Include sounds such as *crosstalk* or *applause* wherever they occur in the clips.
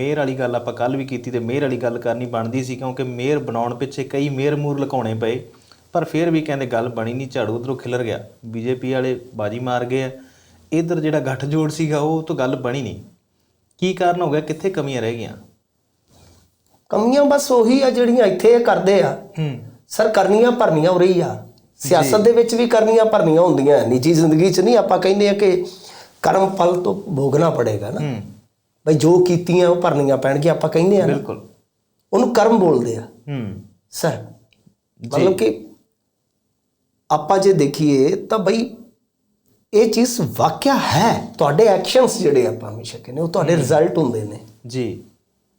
Mayor ਵਾਲੀ ਗੱਲ ਆਪਾਂ ਕੱਲ ਵੀ ਕੀਤੀ ਤੇ ਮੇਅਰ ਵਾਲੀ ਗੱਲ ਕਰਨੀ ਬਣਦੀ ਸੀ ਕਿਉਂਕਿ ਮੇਅਰ ਬਣਾਉਣ ਪਿੱਛੇ ਕਈ ਮੇਅਰ ਮੂਰ ਲਕਾਉਣੇ ਪਏ ਪਰ ਫਿਰ ਵੀ ਕਹਿੰਦੇ ਗੱਲ ਬਣੀ ਨਹੀਂ ਝਾੜੂ ਉਧਰੋਂ ਖਿਲਰ ਗਿਆ। ਬੀਜੇਪੀ ਵਾਲੇ ਬਾਜੀ ਮਾਰ ਗਏ ਆ। ਇਧਰ ਜਿਹੜਾ ਗੱਠ ਜੋੜ ਸੀਗਾ ਉਹ ਤੋਂ ਗੱਲ ਬਣੀ ਨਹੀਂ। ਕੀ ਕਾਰਨ ਹੋ ਗਿਆ? ਕਿੱਥੇ ਕਮੀਆਂ ਰਹਿ ਗਈਆਂ? ਕਮੀਆਂ ਬਸ ਉਹੀ ਆ ਜਿਹੜੀਆਂ ਇੱਥੇ ਕਰਦੇ ਆ। ਹੂੰ। ਸਰ ਕਰਨੀਆਂ ਭਰਨੀਆਂ ਹੋ ਰਹੀ ਆ ਸਿਆਸਤ ਦੇ ਵਿੱਚ ਵੀ ਕਰਨੀਆਂ ਭਰਨੀਆਂ ਹੁੰਦੀਆਂ। ਨਿੱਜੀ ਜ਼ਿੰਦਗੀ 'ਚ ਨਹੀਂ ਆਪਾਂ ਕਹਿੰਦੇ ਆ ਕਿ ਕਰਮ ਫਲ ਤੋਂ ਭੋਗਣਾ ਪੜੇਗਾ ਨਾ। ਬਈ ਜੋ ਕੀਤੀਆਂ ਉਹ ਭਰਨੀਆਂ ਪੈਣਗੀਆਂ ਆਪਾਂ ਕਹਿੰਦੇ ਆ ਬਿਲਕੁਲ। ਉਹਨੂੰ ਕਰਮ ਬੋਲਦੇ ਆ। ਹੂੰ। ਸਰ ਮਤਲਬ ਕਿ ਆਪਾਂ ਜੇ ਦੇਖੀਏ ਤਾਂ ਬਈ ਇਹ ਚੀਜ਼ ਵਾਕਿਆ ਹੈ। ਤੁਹਾਡੇ ਐਕਸ਼ਨਸ ਜਿਹੜੇ ਆਪਾਂ ਹਮੇਸ਼ਾ ਕਹਿੰਦੇ ਉਹ ਤੁਹਾਡੇ ਰਿਜ਼ਲਟ ਹੁੰਦੇ ਨੇ। ਜੀ।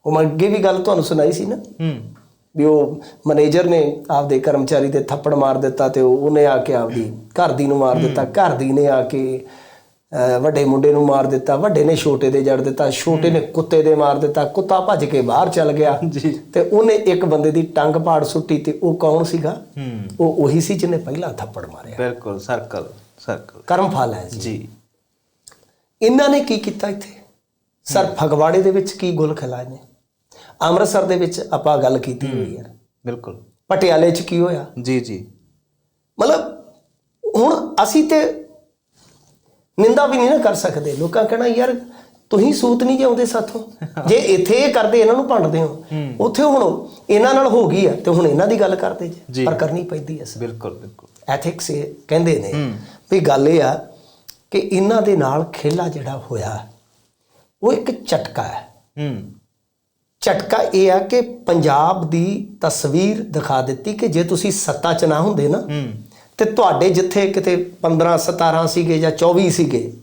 ਉਹ ਮੈਂ ਅੱਗੇ ਵੀ ਗੱਲ ਤੁਹਾਨੂੰ ਸੁਣਾਈ ਸੀ ਨਾ। ਹੂੰ। ਵੀ ਉਹ ਮੈਨੇਜਰ ਨੇ ਆਪਦੇ ਕਰਮਚਾਰੀ ਤੇ ਥੱਪੜ ਮਾਰ ਦਿੱਤਾ ਤੇ ਉਹ- ਉਹਨੇ ਆ ਕੇ ਆਪਦੀ ਘਰ ਦੀ ਨੂੰ ਮਾਰ ਦਿੱਤਾ। ਘਰ ਦੀ ਨੇ ਆ ਕੇ ਵੱਡੇ ਮੁੰਡੇ ਨੂੰ ਮਾਰ ਦਿੱਤਾ ਵੱਡੇ ਨੇ ਛੋਟੇ ਦੇ ਜੜ ਦਿੱਤਾ ਛੋਟੇ ਨੇ ਕੁੱਤੇ ਦੇ ਮਾਰ ਦਿੱਤਾ ਕੁੱਤਾ ਭੱਜ ਕੇ ਬਾਹਰ ਚਲ ਗਿਆ। ਤੇ ਉਹਨੇ ਇੱਕ ਬੰਦੇ ਦੀ ਟੰਗ ਪਾੜ ਸੁੱਟੀ ਤੇ ਉਹ ਕੌਣ ਸੀਗਾ? ਉਹ ਉਹੀ ਸੀ ਜਿਹਨੇ ਪਹਿਲਾਂ ਥੱਪੜ ਮਾਰਿਆ। ਬਿਲਕੁਲ ਸਰਕਲ ਸਰਕਲ ਕਰਮ ਫਲ ਹੈ ਜੀ। ਇਹਨਾਂ ਨੇ ਕੀ ਕੀਤਾ ਇੱਥੇ? ਸਰ ਫਗਵਾੜੇ ਦੇ ਵਿੱਚ ਕੀ ਗੁਲ ਖਿਲਾਏ ਨੇ? ਅੰਮ੍ਰਿਤਸਰ ਦੇ ਵਿੱਚ ਆਪਾਂ ਗੱਲ ਕੀਤੀ ਹੋਈ ਹੈ। ਬਿਲਕੁਲ। ਪਟਿਆਲੇ 'ਚ ਕੀ ਹੋਇਆ? ਜੀ ਜੀ। ਮਤਲਬ ਹੁਣ ਅਸੀਂ ਤੇ ਨਿੰਦਾ ਵੀ ਨਹੀਂ ਨਾ ਕਰ ਸਕਦੇ। ਲੋਕਾਂ ਕਹਿਣਾ ਯਾਰ ਤੁਸੀਂ ਸੂਤ ਨਹੀਂ ਜਾਉਂਦੇ ਸਾਥੋਂ। ਜੇ ਇੱਥੇ ਇਹ ਕਰਦੇ ਇਹਨਾਂ ਨੂੰ ਭੰਡਦੇ ਹੋ। ਉੱਥੇ ਹੁਣ ਇਹਨਾਂ ਨਾਲ ਹੋ ਗਈ ਆ ਤੇ ਹੁਣ ਇਹਨਾਂ ਦੀ ਗੱਲ ਕਰਦੇ ਜੀ। ਪਰ ਕਰਨੀ ਪੈਂਦੀ ਸਰ। ਬਿਲਕੁਲ ਬਿਲਕੁਲ। ਐਥਿਕਸ ਇਹ ਕਹਿੰਦੇ ਨੇ ਵੀ ਗੱਲ ਇਹ ਆ ਕਿ ਇਹਨਾਂ ਦੇ ਨਾਲ ਖੇਲਾ ਜਿਹੜਾ ਹੋਇਆ ਉਹ ਇੱਕ ਝਟਕਾ ਹੈ। ਹੂੰ। ਝਟਕਾ ਇਹ ਆ ਕਿ ਪੰਜਾਬ ਦੀ ਤਸਵੀਰ ਦਿਖਾ ਦਿੱਤੀ ਕਿ ਜੇ ਤੁਸੀਂ ਸੱਤਾ 'ਚ ਨਾ ਹੁੰਦੇ ਨਾ ਹੂੰ। ਤੇ ਤੁਹਾਡੇ ਜਿੱਥੇ ਕਿਤੇ 15 17 ਸੀਗੇ ਜਾਂ 24 ਸੀਗੇ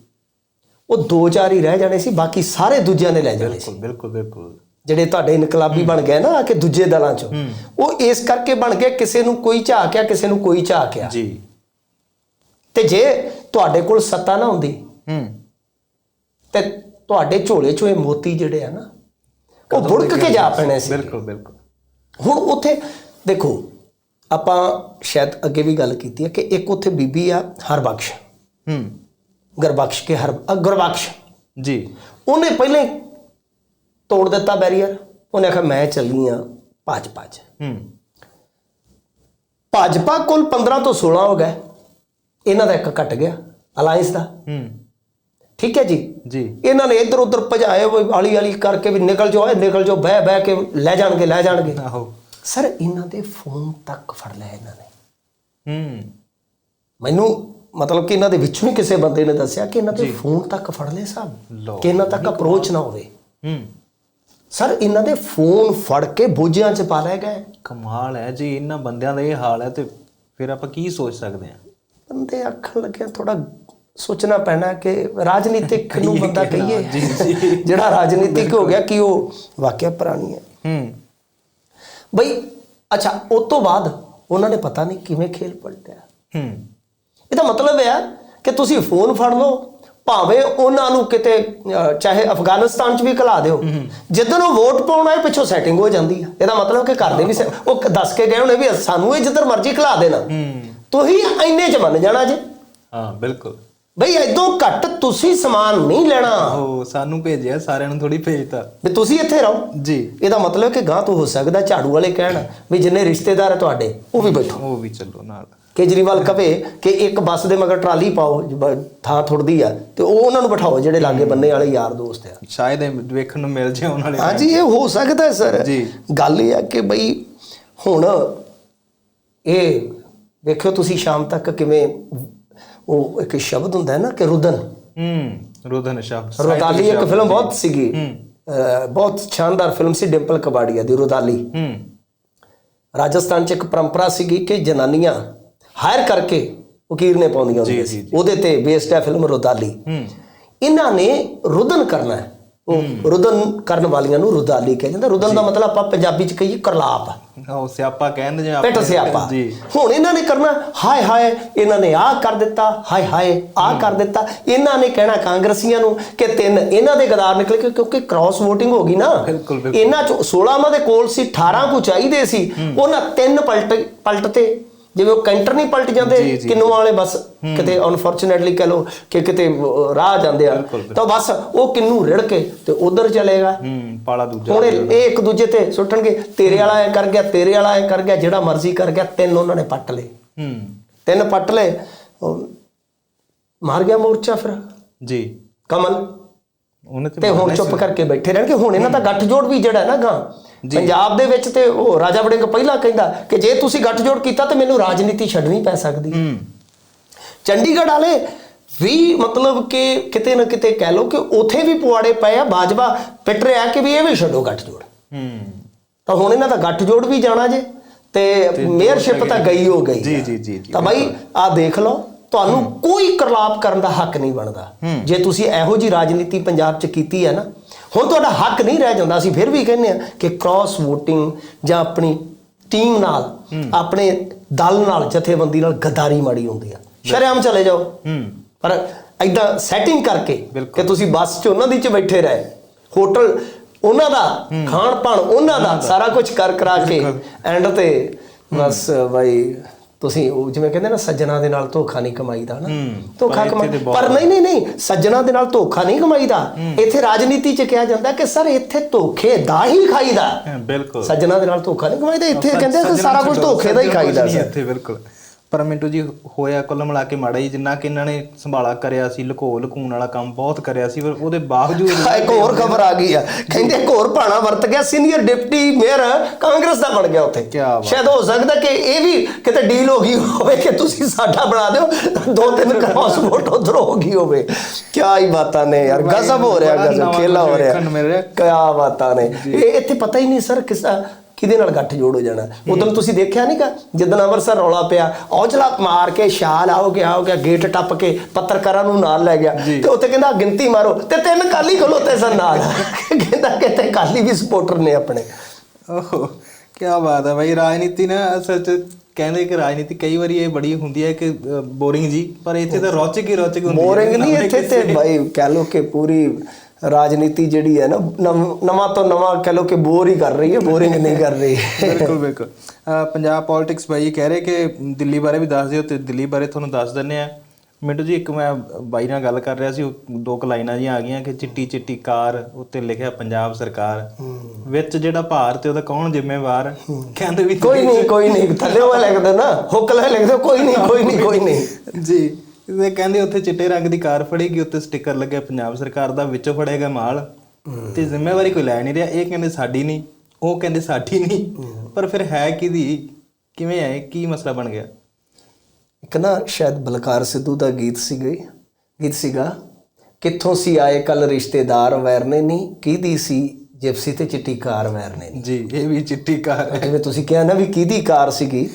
ਉਹ ਦੋ ਚਾਰ ਹੀ ਰਹਿ ਜਾਣੇ ਸੀ ਬਾਕੀ ਸਾਰੇ ਦੂਜਿਆਂ ਨੇ ਲੈ ਜਾਣੇ ਸੀ। ਬਿਲਕੁਲ ਬਿਲਕੁਲ ਜਿਹੜੇ ਤੁਹਾਡੇ ਇਨਕਲਾਬੀ ਬਣ ਗਏ ਨਾ ਆ ਕੇ ਦੂਜੇ ਦਲਾਂ 'ਚੋਂ। ਉਹ ਇਸ ਕਰਕੇ ਬਣ ਗਏ ਕਿਸੇ ਨੂੰ ਕੋਈ ਝਾਕਿਆ ਕਿਸੇ ਨੂੰ ਕੋਈ ਝਾਕਿਆ ਜੀ। ਤੇ ਜੇ ਤੁਹਾਡੇ ਕੋਲ ਸੱਤਾ ਨਾ ਹੁੰਦੀ ਹੂੰ। ਤੇ ਤੁਹਾਡੇ ਝੋਲੇ 'ਚੋਂ ਇਹ ਮੋਤੀ ਜਿਹੜੇ ਆ ਨਾ ਉਹ ਬੁੜਕ ਕੇ ਜਾ ਪੈਣੇ ਸੀ। ਬਿਲਕੁਲ ਬਿਲਕੁਲ। ਹੁਣ ਉੱਥੇ ਦੇਖੋ ਆਪਾਂ ਸ਼ਾਇਦ ਅੱਗੇ ਵੀ ਗੱਲ ਕੀਤੀ ਹੈ ਕਿ ਇੱਕ ਉੱਥੇ ਬੀਬੀ ਆ ਹਰਬਖਸ਼। ਹੂੰ। ਗਰਬਖਸ਼ ਕੇ ਹਰ ਅ, ਗੁਰਬਖਸ਼। ਜੀ। ਉਹਨੇ ਪਹਿਲੇ ਤੋੜ ਦਿੱਤਾ ਬੈਰੀਅਰ। ਉਹਨੇ ਆਖਿਆ ਮੈਂ ਚੱਲੀ ਆ ਭਾਜਪਾ 'ਚ। ਹੂੰ। ਭਾਜਪਾ ਕੋਲ 15 ਤੋਂ 16 ਹੋ ਗਏ। ਇਹਨਾਂ ਦਾ ਇੱਕ ਘਟ ਗਿਆ ਅਲਾਈਅੰਸ ਦਾ। ਹੂੰ। ਠੀਕ ਹੈ ਜੀ? ਜੀ। ਇਹਨਾਂ ਨੇ ਇੱਧਰ ਉੱਧਰ ਭਜਾਏ ਵਾਲੀ ਵਾਲੀ ਕਰਕੇ ਵੀ ਨਿਕਲ ਜਾਓ ਨਿਕਲ ਜਾਓ ਬਹਿ ਬਹਿ ਕੇ ਲੈ ਜਾਣਗੇ ਲੈ ਜਾਣਗੇ। ਆਹੋ। ਸਰ ਇਹਨਾਂ ਦੇ ਫੋਨ ਤੱਕ ਫੜ ਲਿਆ ਇਹਨਾਂ ਨੇ। ਹੂੰ। ਮੈਨੂੰ ਮਤਲਬ ਕਿ ਇਹਨਾਂ ਦੇ ਵਿੱਚੋਂ ਹੀ ਕਿਸੇ ਬੰਦੇ ਨੇ ਦੱਸਿਆ ਕਿ ਇਹਨਾਂ ਦੇ ਫੋਨ ਤੱਕ ਫੜ ਲਏ ਸਾਹਿਬ ਕਿ ਇਹਨਾਂ ਤੱਕ ਅਪਰੋਚ ਨਾ ਹੋਵੇ। ਹੂੰ। ਸਰ ਇਹਨਾਂ ਦੇ ਫੋਨ ਫੜ ਕੇ ਬੋਝਿਆਂ 'ਚ ਪਾ ਲਏ ਗਏ ਕਮਾਲ ਹੈ ਜੀ ਇਹਨਾਂ ਬੰਦਿਆਂ ਦਾ ਇਹ ਹਾਲ ਹੈ ਤੇ ਫਿਰ ਆਪਾਂ ਕੀ ਸੋਚ ਸਕਦੇ ਹਾਂ? ਬੰਦੇ ਆਖਣ ਲੱਗੇ ਥੋੜਾ ਸੋਚਣਾ ਪੈਣਾ ਕਿ ਰਾਜਨੀਤਿਕ ਨੂੰ *laughs* ਬੰਦਾ ਕਹੀਏ। ਜਿਹੜਾ ਰਾਜਨੀਤਿਕ ਹੋ ਗਿਆ ਕਿ ਉਹ ਵਾਕਿਆ ਪੁਰਾਣੀ ਹੈ। ਹੂੰ। ਬਈ ਅੱਛਾ ਉਸ ਤੋਂ ਬਾਅਦ ਉਹਨਾਂ ਨੇ ਪਤਾ ਨਹੀਂ ਕਿਵੇਂ ਖੇਲ ਪਲਟਿਆ। ਹੂੰ। ਇਹਦਾ ਮਤਲਬ ਹੈ ਕਿ ਤੁਸੀਂ ਫੋਨ ਫੜ ਲਓ ਭਾਵੇਂ ਉਹਨਾਂ ਨੂੰ ਕਿਤੇ ਚਾਹੇ ਅਫਗਾਨਿਸਤਾਨ 'ਚ ਵੀ ਘਲਾ ਦਿਓ। ਜਿੱਦਣ ਉਹ ਵੋਟ ਪਾਉਣ ਆਏ ਪਿੱਛੋਂ ਸੈਟਿੰਗ ਹੋ ਜਾਂਦੀ ਆ। ਇਹਦਾ ਮਤਲਬ ਕਿ ਘਰ ਦੇ ਵੀ ਉਹ ਦੱਸ ਕੇ ਗਏ ਹੋਣੇ ਵੀ ਸਾਨੂੰ ਇਹ ਜਿੱਧਰ ਮਰਜ਼ੀ ਘਲਾ ਦੇਣਾ। ਹੂੰ। ਤੁਸੀਂ ਇੰਨੇ 'ਚ ਮੰਨ ਜਾਣਾ ਜੇ। ਹਾਂ ਬਿਲਕੁਲ। ਬਈ ਐਦੋਂ ਘੱਟ ਤੁਸੀਂ ਸਮਾਨ ਨਹੀਂ ਲੈਣਾ। ਉਹ ਸਾਨੂੰ ਭੇਜਿਆ ਸਾਰਿਆਂ ਨੂੰ ਥੋੜੀ ਭੇਜਤਾ। ਵੀ ਤੁਸੀਂ ਇੱਥੇ ਰਹੋ। ਜੀ। ਇਹਦਾ ਮਤਲਬ ਕਿ ਗਾਂ ਤੋਂ ਹੋ ਸਕਦਾ ਝਾੜੂ ਵਾਲੇ ਕਹਿਣ ਵੀ ਜਿੰਨੇ ਰਿਸ਼ਤੇਦਾਰ ਆ ਤੁਹਾਡੇ ਉਹ ਵੀ ਬੈਠੋ। ਉਹ ਵੀ ਚੱਲੋ ਨਾਲ। ਕੇਜਰੀਵਾਲ ਕਵੇ ਕਿ ਇੱਕ ਬੱਸ ਦੇ ਮਗਰ ਟਰਾਲੀ ਪਾਓ ਜ- ਥਾਂ ਥੁੜਦੀ ਆ ਤੇ ਉਹ ਉਹਨਾਂ ਨੂੰ ਬਿਠਾਓ ਜਿਹੜੇ ਲਾਗੇ ਬੰਨੇ ਵਾਲੇ ਯਾਰ ਦੋਸਤ ਆ। ਸ਼ਾਇਦ ਇਹ ਵੇਖਣ ਨੂੰ ਮਿਲ ਜਾਏ ਉਹਨਾਂ ਵਾਲੇ ਹਾਂਜੀ ਇਹ ਹੋ ਸਕਦਾ ਹੈ ਸਰ। ਜੀ। ਗੱਲ ਇਹ ਆ ਕਿ ਬਈ ਹੁਣ ਇਹ ਵੇਖਿਓ ਤੁਸੀਂ ਸ਼ਾਮ ਤੱਕ ਕਿਵੇਂ ਉਹ ਇੱਕ ਸ਼ਬਦ ਹੁੰਦਾ ਹੈ ਨਾ ਕਿ ਰੁਦਨ। ਹੂੰ ਰੋਦਨ ਸ਼ਬਦ। ਰੁਦਾਲੀ ਇੱਕ ਫਿਲਮ ਬਹੁਤ ਸੀਗੀ। ਬਹੁਤ ਸ਼ਾਨਦਾਰ ਫਿਲਮ ਸੀ ਡਿੰਪਲ ਕਬਾੜੀਆ ਦੀ ਰੁਦਾਲੀ। ਹੂੰ। ਰਾਜਸਥਾਨ 'ਚ ਇੱਕ ਪਰੰਪਰਾ ਸੀਗੀ ਕਿ ਜਨਾਨੀਆਂ ਹਾਇਰ ਕਰਕੇ ਵਕੀਲ ਨੇ ਪਾਉਂਦੀਆਂ ਹੁੰਦੀਆਂ ਸੀ। ਉਹਦੇ ਤੇ ਬੇਸਡ ਹੈ ਫਿਲਮ ਰੁਦਾਲੀ। ਹੂੰ। ਇਹਨਾਂ ਨੇ ਰੁਦਨ ਕਰਨਾ ਹੈ। ਉਹ ਰੁਦਨ ਕਰਨ ਵਾਲੀਆਂ ਨੂੰ ਰੁਦਾਲੀ ਕਿਹਾ ਜਾਂਦਾ। ਰੁਦਨ ਦਾ ਮਤਲਬ ਆਪਾਂ ਪੰਜਾਬੀ 'ਚ ਕਹੀਏ ਕਰਲਾਪ। ਉਹ ਸਿਆਪਾ ਕਹਿੰਦੇ ਜੇ ਪਿੱਟ ਸਿਆਪਾ। ਹੁਣ ਇਹਨਾਂ ਨੇ ਕਰਨਾ ਹਾਏ ਹਾਏ ਇਹਨਾਂ ਨੇ ਆਹ ਕਰ ਦਿੱਤਾ ਹਾਏ ਹਾਏ ਆਹ ਕਰ ਦਿੱਤਾ। ਇਹਨਾਂ ਨੇ ਕਹਿਣਾ ਕਾਂਗਰਸੀਆਂ ਨੂੰ ਕਿ ਤਿੰਨ ਇਹਨਾਂ ਦੇ ਗਦਾਰ ਨਿਕਲ ਕੇ ਕਿਉਂਕਿ ਕ੍ਰਾਸ VOTING ਹੋ ਗਈ ਨਾ। ਇਹਨਾਂ ਚ 16 ਉਹਨਾਂ ਦੇ ਕੋਲ ਸੀ 18 ਕੋ ਚਾਹੀਦੇ ਸੀ। ਉਹਨਾਂ ਤਿੰਨ ਪਲਟ ਪਲਟ ਤੇ ਜਿਵੇਂ ਉਹ ਕੈਂਟਰ ਨਹੀਂ ਪਲਟ ਜਾਂਦੇ। ਕਿੰਨੂਆਂ ਵਾਲੇ ਬਸ ਕਿਤੇ ਅਨਫੋਰਚੂਨੇਟਲੀ ਕਹ ਲੋ ਕਿ ਕਿਤੇ ਰਾਹ ਜਾਂਦੇ ਆ। ਤਾਂ ਬਸ ਉਹ ਕਿੰਨੂ ਰਿੜ ਕੇ ਤੇ ਉਧਰ ਚਲੇਗਾ। ਹੂੰ ਪਾਲਾ ਦੂਜਾ ਹੁਣ ਇਹ ਇੱਕ ਦੂਜੇ ਤੇ ਸੁੱਟਣਗੇ। ਤੇਰੇ ਵਾਲਾ ਐ ਕਰ ਗਿਆ ਤੇਰੇ ਵਾਲਾ ਐ ਕਰ ਗਿਆ ਜਿਹੜਾ ਮਰਜ਼ੀ ਕਰ ਗਿਆ ਤਿੰਨ ਉਹਨਾਂ ਨੇ ਪੱਟ ਲਏ। ਹੂੰ। ਤਿੰਨ ਪੱਟ ਲਏ। ਮਾਰ ਗਿਆ ਮੋਰਚਾ ਫਿਰ। ਜੀ। ਕਮਲ। ਉਹਨੇ ਤੇ ਹੁਣ ਚੁੱਪ ਕਰਕੇ ਬੈਠੇ ਰਹਿਣਗੇ। ਹੁਣ ਇਹਨਾਂ ਦਾ ਗੱਠਜੋੜ ਵੀ ਜਿਹੜਾ ਨਾ ਗਾਂ ਪੰਜਾਬ ਦੇ ਵਿੱਚ ਤੇ ਉਹ ਰਾਜਾ ਵੜਿੰਗ ਪਹਿਲਾਂ ਕਹਿੰਦਾ ਕਿ ਜੇ ਤੁਸੀਂ ਗੱਠਜੋੜ ਕੀਤਾ ਤੇ ਮੈਨੂੰ ਰਾਜਨੀਤੀ ਛੱਡਣੀ ਪੈ ਸਕਦੀ। ਹੂੰ। ਚੰਡੀਗੜ੍ਹ ਵਾਲੇ ਵੀ ਮਤਲਬ ਕਿ ਕਿਤੇ ਨਾ ਕਿਤੇ ਕਹਿ ਲਓ ਕਿ ਉਥੇ ਵੀ ਪੁਆੜੇ ਪਏ ਆ ਬਾਜਵਾ ਪਿੱਟ ਰਿਹਾ ਕਿ ਵੀ ਇਹ ਵੀ ਛੱਡੋ ਗੱਠਜੋੜ। ਹੂੰ। ਤਾਂ ਹੁਣ ਇਹਨਾਂ ਦਾ ਗੱਠਜੋੜ ਵੀ ਜਾਣਾ ਜੇ ਤੇ ਮੇਅਰਸ਼ਿਪ ਤਾਂ ਗਈ ਹੋ ਗਈ ਜੀ ਆ। ਜੀ ਜੀ ਤਾਂ ਬਾਈ ਆਹ ਦੇਖ ਲਓ। ਤੁਹਾਨੂੰ ਕੋਈ ਕਰਲਾਪ ਕਰਨ ਦਾ ਹੱਕ ਨਹੀਂ ਬਣਦਾ। ਜੇ ਤੁਸੀਂ ਇਹੋ ਜੀ ਰਾਜਨੀਤੀ ਪੰਜਾਬ 'ਚ ਕੀਤੀ ਹੈ ਨਾ ਹੁਣ ਤੁਹਾਡਾ ਹੱਕ ਨਹੀਂ ਰਹਿ ਜਾਂਦਾ ਅਸੀਂ ਫਿਰ ਵੀ ਕਹਿੰਦੇ ਆ ਕਿ ਕ੍ਰਾਸ VOTING ਜਾਂ ਆਪਣੀ ਟੀਮ ਨਾਲ ਆਪਣੇ ਦਲ ਨਾਲ ਜਥੇਬੰਦੀ ਨਾਲ ਗਦਾਰੀ ਮਾੜੀ ਹੁੰਦੀ ਆ। ਸ਼ਰੇਆਮ ਚਲੇ ਜਾਓ। ਪਰ ਐਦਾਂ ਸੈਟਿੰਗ ਕਰਕੇ। ਕਿ ਤੁਸੀਂ ਬੱਸ 'ਚ ਉਹਨਾਂ ਦੀ 'ਚ ਬੈਠੇ ਰਹੇ। ਹੋਟਲ ਉਹਨਾਂ ਦਾ ਖਾਣ ਪਾਣ ਉਹਨਾਂ ਦਾ ਸਾਰਾ ਕੁਝ ਕਰ ਕਰਾ ਕੇ ਐਂਡ ਤੇ ਬਸ ਬਾਈ ਤੁਸੀਂ ਉਹ ਜਿਵੇਂ ਕਹਿੰਦੇ ਨਾ ਸੱਜਣਾ ਦੇ ਨਾਲ ਧੋਖਾ ਨਹੀਂ ਕਮਾਈਦਾ ਨਾ। ਧੋਖਾ ਕਮਾਈ ਪਰ ਨਹੀਂ ਨਹੀਂ ਨਹੀਂ ਸੱਜਣਾ ਦੇ ਨਾਲ ਧੋਖਾ ਨਹੀਂ ਕਮਾਈਦਾ। ਇੱਥੇ ਰਾਜਨੀਤੀ 'ਚ ਕਿਹਾ ਜਾਂਦਾ ਕਿ ਸਰ ਇੱਥੇ ਧੋਖੇ ਦਾ ਹੀ ਖਾਈਦਾ। ਬਿਲਕੁਲ। ਸੱਜਣਾ ਦੇ ਨਾਲ ਧੋਖਾ ਨਹੀਂ ਕਮਾਈਦਾ। ਇੱਥੇ ਕਹਿੰਦੇ ਸਾਰਾ ਕੁਝ ਧੋਖੇ ਦਾ ਹੀ ਖਾਈਦਾ ਇੱਥੇ ਬਿਲਕੁਲ। ਪਰ ਮਿੰਟੂ ਜੀ ਹੋਇਆ ਕੁੱਲ ਮਿਲਾ ਕੇ ਮਾੜਾ ਹੀ ਜਿੰਨਾ ਕਿ ਇਹਨਾਂ ਨੇ ਸੰਭਾਲਾ ਕਰਿਆ ਸੀ ਲੁਕੋ ਲੁਕਾਉਣ ਵਾਲਾ ਕੰਮ ਬਹੁਤ ਕਰਿਆ ਸੀ ਪਰ ਉਹਦੇ ਬਾਵਜੂਦ ਇੱਕ ਹੋਰ ਖਬਰ ਆ ਗਈ ਆ। ਕਹਿੰਦੇ ਇੱਕ ਹੋਰ ਭਾਣਾ ਵਰਤ ਗਿਆ ਸੀਨੀਅਰ ਡਿਪਟੀ ਮੇਅਰ ਕਾਂਗਰਸ ਦਾ ਬਣ ਗਿਆ ਉੱਥੇ। ਸ਼ਾਇਦ ਹੋ ਸਕਦਾ ਕਿ ਇਹ ਵੀ ਕਿਤੇ ਡੀਲ ਹੋ ਗਈ ਹੋਵੇ ਕਿ ਤੁਸੀਂ ਸਾਡਾ ਬਣਾ ਦਿਓ ਦੋ ਤਿੰਨ ਕ੍ਰਾਸ ਵੋਟ ਉਧਰ ਹੋ ਗਈ ਹੋਵੇ। ਕਿਆ ਹੀ ਬਾਤਾਂ ਨੇ ਯਾਰ ਗਜ਼ਬ ਹੋ ਰਿਹਾ ਗਜ਼ਬ ਖੇਲਾ ਹੋ ਰਿਹਾ। ਕਿਆ ਬਾਤਾਂ ਨੇ। ਇਹ ਇੱਥੇ ਪਤਾ ਹੀ ਨਹੀਂ ਸਰ ਕਿਸ ਕਿਹਦੇ ਨਾਲ ਗੱਠ ਜੋੜ ਹੋ ਜਾਣਾ? ਉਦੋਂ ਤੁਸੀਂ ਦੇਖਿਆ ਨਹੀਂ ਕਾ ਜਦੋਂ ਅੰਮ੍ਰਿਤਸਰ ਰੌਲਾ ਪਿਆ ਔਜਲਾ ਮਾਰ ਕੇ ਛਾਲ ਆਓਗੇ ਆਓਗੇ ਗੇਟ ਟੱਪ ਕੇ ਪੱਤਰਕਾਰਾਂ ਨੂੰ ਨਾਲ ਲੈ ਗਿਆ। ਤੇ ਉੱਥੇ ਕਹਿੰਦਾ ਗਿਣਤੀ ਮਾਰੋ। ਤੇ ਤਿੰਨ ਕਾਲੀ ਖਲੋਤੇ ਸਨ ਨਾਲ। ਕਹਿੰਦਾ ਕਿਤੇ ਕਾਲੀ ਵੀ ਸਪੋਰਟਰ ਨੇ ਆਪਣੇ। ਓਹ ਕੀ ਬਾਤ ਹੈ ਭਾਈ ਰਾਜਨੀਤੀ ਨਾ ਅਸਲ ਚ ਕਹਿੰਦੇ ਕਿ ਰਾਜਨੀਤੀ ਕਈ ਵਾਰੀ ਇਹ ਬੜੀ ਹੁੰਦੀ ਹੈ ਕਿ ਬੋਰਿੰਗ ਜੀ ਪਰ ਇੱਥੇ ਤਾਂ ਰੌਚਕ ਹੀ ਰੌਚਕ ਹੁੰਦੀ ਹੈ। ਬੋਰਿੰਗ ਨਹੀਂ ਇੱਥੇ ਤੇ ਭਾਈ ਕਹਿ ਲੋ ਕਿ ਪੂਰੀ ਰਾਜਨੀਤੀ ਜਿਹੜੀ ਹੈ ਨਾ ਨਵ- ਤੋਂ ਨਵਾਂ ਕਹਿ ਲੋ ਕਿ ਬੋਰ ਹੀ ਕਰ ਰਹੀ ਹੈ ਬੋਰਿੰਗ ਨਹੀਂ ਕਰ ਰਹੀ। ਬਿਲਕੁਲ ਬਿਲਕੁਲ। ਪੰਜਾਬ ਪੋਲਿਟਿਕਸ ਭਾਈ ਕਹਿ ਰਹੇ ਕਿ ਦਿੱਲੀ ਬਾਰੇ ਵੀ ਦੱਸ ਦਿਓ ਤੇ ਦਿੱਲੀ ਬਾਰੇ ਤੁਹਾਨੂੰ ਦੱਸ ਦਿੰਨੇ ਆ ਮਿੰਟੂ ਜੀ ਇੱਕ ਮੈਂ ਬਾਈ ਨਾਲ ਗੱਲ ਕਰ ਰਿਹਾ ਸੀ ਉਹ ਦੋ ਕੁ ਲਾਈਨਾਂ ਜੀਆਂ ਆ ਗਈਆਂ ਕਿ ਚਿੱਟੀ ਚਿੱਟੀ ਕਾਰ ਉੱਤੇ ਲਿਖਿਆ ਪੰਜਾਬ ਸਰਕਾਰ। ਵਿੱਚ ਜਿਹੜਾ ਭਾਰਤ ਤੇ ਉਹਦਾ ਕੌਣ ਜ਼ਿੰਮੇਵਾਰ? ਕਹਿੰਦੇ ਵੀ ਕੋਈ ਨਹੀਂ ਕੋਈ ਨਹੀਂ ਥੱਲੇ ਉਹ ਲਿਖ ਦੇ ਨਾ ਹੁੱਕ ਲੈ ਲਿਖ ਦਿਓ ਕੋਈ ਨਹੀਂ ਕੋਈ ਨਹੀਂ ਕੋਈ ਨਹੀਂ। ਜੀ। ਇਹ ਕਹਿੰਦੇ ਉੱਥੇ ਚਿੱਟੇ ਰੰਗ ਦੀ ਕਾਰ ਫੜੇਗੀ ਉੱਤੇ ਸਟicker ਲੱਗਿਆ ਪੰਜਾਬ ਸਰਕਾਰ ਦਾ ਵਿੱਚੋਂ ਫੜੇਗਾ ਮਾਲ। ਤੇ ਜ਼ਿੰਮੇਵਾਰੀ ਕੋਈ ਲੈ ਨਹੀਂ ਰਿਹਾ ਇਹ ਕਹਿੰਦੇ ਸਾਡੀ ਨਹੀਂ ਉਹ ਕਹਿੰਦੇ ਸਾਡੀ ਨਹੀਂ। ਪਰ ਫਿਰ ਹੈ ਕਿਹਦੀ? ਕਿਵੇਂ ਹੈ? ਕੀ ਮਸਲਾ ਬਣ ਗਿਆ? ਇੱਕ ਨਾ ਸ਼ਾਇਦ ਬਲਕਾਰ ਸਿੱਧੂ ਦਾ ਗੀਤ ਸੀਗਾ ਗੀਤ ਸੀਗਾ ਕਿੱਥੋਂ ਸੀ ਆਏ ਕੱਲ ਰਿਸ਼ਤੇਦਾਰ ਵੈਰਨੇ ਨਹੀਂ ਕਿਹਦੀ ਸੀ ਜਿਪਸੀ ਤੇ ਚਿੱਟੀ ਕਾਰ ਵੈਰਨੇ ਜੀ ਇਹ ਵੀ ਚਿੱਟੀ ਕਾਰ ਜਿਵੇਂ ਤੁਸੀਂ ਕਿਹਾ ਨਾ ਵੀ ਕਿਹਦੀ ਕਾਰ ਸੀਗੀ